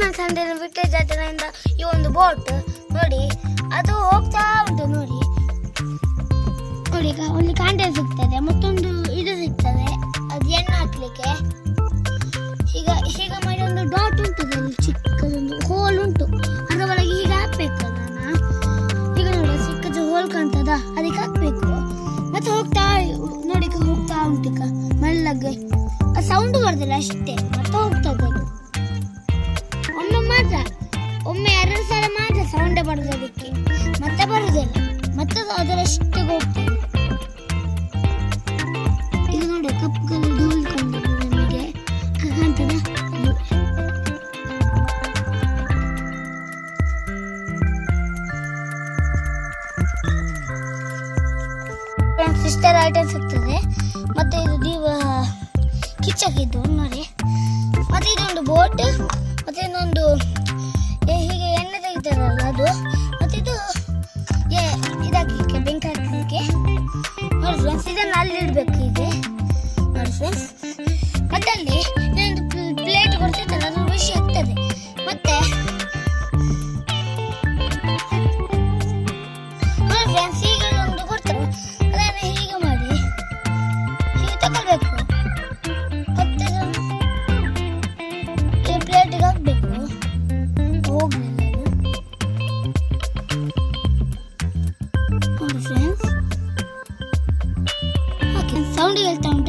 ನಾನು ಸಂಡೆನ ಬಿಟ್ಟೆ ಈ ಒಂದು ಬೋಟ್ ನೋಡಿ, ಅದು ಹೋಗ್ತಾ ಉಂಟು, ನೋಡಿ. ನೋಡಿ ಒಂದು ಕಾಂಡೆ ಸಿಗ್ತದೆ, ಮತ್ತೊಂದು ಇದು ಸಿಗ್ತದೆ, ಅದು ಎಣ್ಣೆ ಹಾಕ್ಲಿಕ್ಕೆ. ಈಗ ಈಗ ಮಾಡಿ ಒಂದು ಡಾಟ್ ಉಂಟು ಚಿಕ್ಕದೊಂದು ಹೋಲ್ ಉಂಟು. ಅದರ ಒಳಗೆ ಈಗ ಹಾಕ್ಬೇಕು ಅದನ್ನ. ಈಗ ನೋಡಿ, ಚಿಕ್ಕದು ಹೋಲ್ ಕಾಣ್ತದ, ಅದಕ್ಕೆ ಹಾಕ್ಬೇಕು. ಮತ್ತೆ ಹೋಗ್ತಾ, ನೋಡಿ ಹೋಗ್ತಾ ಉಂಟು ಮೆಲ್ಲಗೆ. ಸೌಂಡ್ ಬರ್ದಿಲ್ಲ ಅಷ್ಟೇ, ಮತ್ತೆ ಹೋಗ್ತದೆ ಬರೋದು ಮತ್ತೆ ಬರುದಿಲ್ಲ ಮತ್ತೆ ಅದರಷ್ಟು ಹೋಗ್ತದೆ ಈಗ ನೋಡಿ ಕಪ್ಪು ಕಲರ್ ಧೂಳ್ಕೊಂಡು ನಮಗೆ ಕಾಣ್ತದ. ಸಿಸ್ಟರ್ ಐಟಮ್ ಸಿಗ್ತದೆ. ಮತ್ತೆ ಇದು ದೀವ ಕಿಚ್ಚಕ್ಕಿದ್ದು ನೋಡಿ. ಮತ್ತೆ ಇದೊಂದು ಬೋಟ್ ಮತ್ತೆ ಇನ್ನೊಂದು ಹೀಗೆ ಎಣ್ಣೆ ತೆಗಿತಾರಲ್ಲ. ನೋಡಿ ಫ್ರೆಂಡ್ಸ್ ಇದನ್ನು ಅಲ್ಲಿ ಇಡಬೇಕು ಹೀಗೆ. ನೋಡಿ ಫ್ರೆಂಡ್ಸ್ ಮತ್ತೆ ಅಲ್ಲಿ தூண்டில் தோண்டி